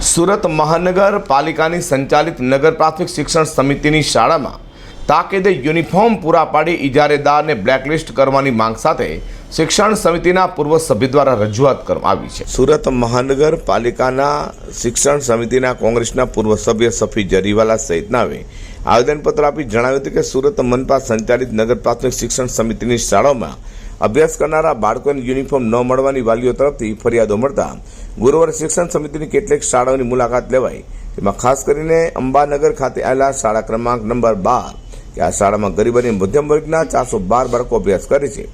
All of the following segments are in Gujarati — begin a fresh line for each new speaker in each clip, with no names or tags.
સુરત મહાનગરપાલિકાની સંચાલિત નગર પ્રાથમિક શિક્ષણ સમિતિની શાળામાં તાકીદે યુનિફોર્મ પૂરા પાડી ઇજારેદારને બ્લેકલિસ્ટ કરવાની માંગ સાથે શિક્ષણ સમિતિના પૂર્વ સભ્ય દ્વારા રજૂઆત કરવામાં આવી છે. સુરત મહાનગરપાલિકાના શિક્ષણ સમિતિના કોંગ્રેસના પૂર્વ સભ્ય સફી જરીવાલા સહિતનાવે આવેદનપત્ર આપી જણાવ્યું હતું કે સુરત મનપા સંચાલિત નગર પ્રાથમિક શિક્ષણ સમિતિની શાળાઓમાં અભ્યાસ કરનારા બાળકોને યુનિફોર્મ ન મળવાની વાલીઓ તરફથી ફરિયાદો મળતા ગુરુવારે શિક્ષણ સમિતિની કેટલીક શાળાઓની મુલાકાત લેવાઈ. તેમાં ખાસ કરીને અંબાનગર ખાતે આવેલા શાળા ક્રમાંક નંબર બાર, કે આ શાળામાં ગરીબ અને મધ્યમ વર્ગના ચારસો બાર બાળકો અભ્યાસ કરે છે.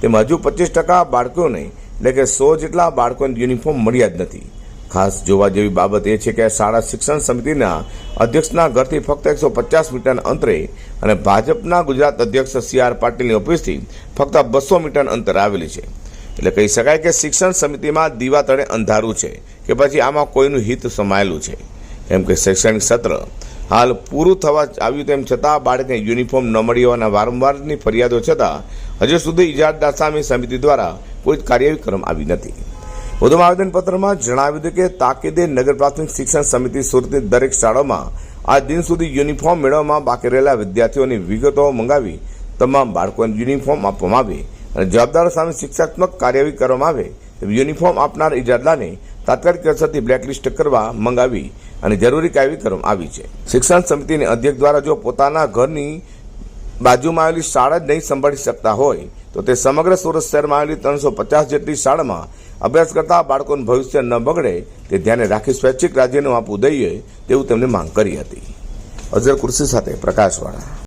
તેમાં હજુ પચીસ ટકા બાળકોને એટલે કે સો જેટલા બાળકોને યુનિફોર્મ મળ્યા જ નથી. ખાસ જોવા જેવી બાબત એ છે કે શાળા શિક્ષણ સમિતિના અધ્યક્ષના ઘરથી ફક્ત એકસો પચાસ મીટરના અંતરે અને ભાજપના ગુજરાત અધ્યક્ષ સી આર પાટીલની ઓફિસથી ફક્ત બસો મીટર અંતરે આવેલી છે. એટલે કહી શકાય કે શિક્ષણ સમિતિમાં દીવા તળે અંધારું છે, કે પછી આમાં કોઈનું હિત સમાયેલું છે. કેમ કે શૈક્ષણિક સત્ર હાલ પૂરું થવા આવ્યું તેમ છતાં બાળકને યુનિફોર્મ ન મળી હોવાના વારંવારની ફરિયાદો છતાં હજુ સુધી ઇજારદાર સામે સમિતિ દ્વારા કોઈ કાર્યવાહી કરવામાં આવી નથી. વધુમાં આવેદનપત્રમાં જણાવ્યું હતું કે તાકીદે નગર પ્રાથમિક શિક્ષણ સમિતિ સુરતની દરેક શાળાઓમાં આ દિન સુધી યુનિફોર્મ મેળવવામાં બાકી રહેલા વિદ્યાર્થીઓની વિગતો મંગાવી તમામ બાળકોને યુનિફોર્મ આપવામાં આવે. અને જવાબદારો સામે શિક્ષાત્મક કાર્યવાહી કરવામાં આવે યુનિફોર્મ આપનાર ઇજાદલાને તાત્કાલિક અસરથી બ્લેકલિસ્ટ કરવા મંગાવી અને જરૂરી કાર્યવાહી કરવામાં આવી છે. શિક્ષણ સમિતિની અધ્યક્ષ દ્વારા જો પોતાના ઘરની બાજુમાં આવેલી શાળા જ નહીં સંભાળી શકતા હોય, તો તે સમગ્ર સુરત શહેરમાં આવેલી ત્રણસો પચાસ જેટલી શાળામાં અભ્યાસ કરતા બાળકોનું ભવિષ્ય ન બગડે, તે ધ્યાને રાખી સ્વૈચ્છિક રાજીનામું આપવું દઈએ તેવું તેમણે માંગ કરી હતી. અઝર કુર્સી સાથે પ્રકાશવાળા.